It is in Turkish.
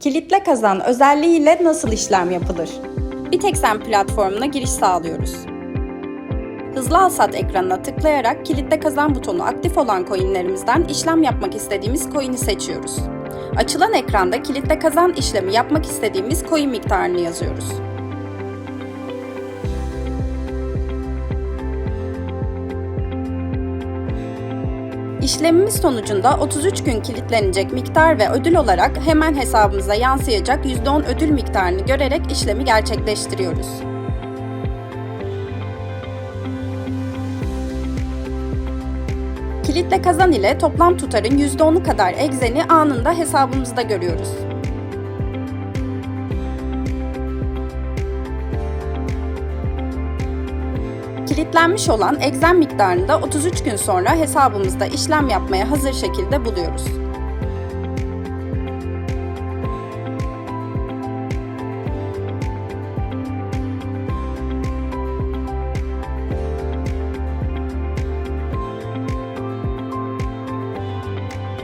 Kilitle kazan özelliğiyle nasıl işlem yapılır? Bitexen platformuna giriş sağlıyoruz. Hızlı alsat ekranına tıklayarak kilitle kazan butonu aktif olan coinlerimizden işlem yapmak istediğimiz coin'i seçiyoruz. Açılan ekranda kilitle kazan işlemi yapmak istediğimiz coin miktarını yazıyoruz. İşlemimiz sonucunda 33 gün kilitlenecek miktar ve ödül olarak hemen hesabımıza yansıyacak %10 ödül miktarını görerek işlemi gerçekleştiriyoruz. Kilitle kazan ile toplam tutarın %10'u kadar egzeni anında hesabımızda görüyoruz. Kilitlenmiş olan egzen miktarını da 33 gün sonra hesabımızda işlem yapmaya hazır şekilde buluyoruz.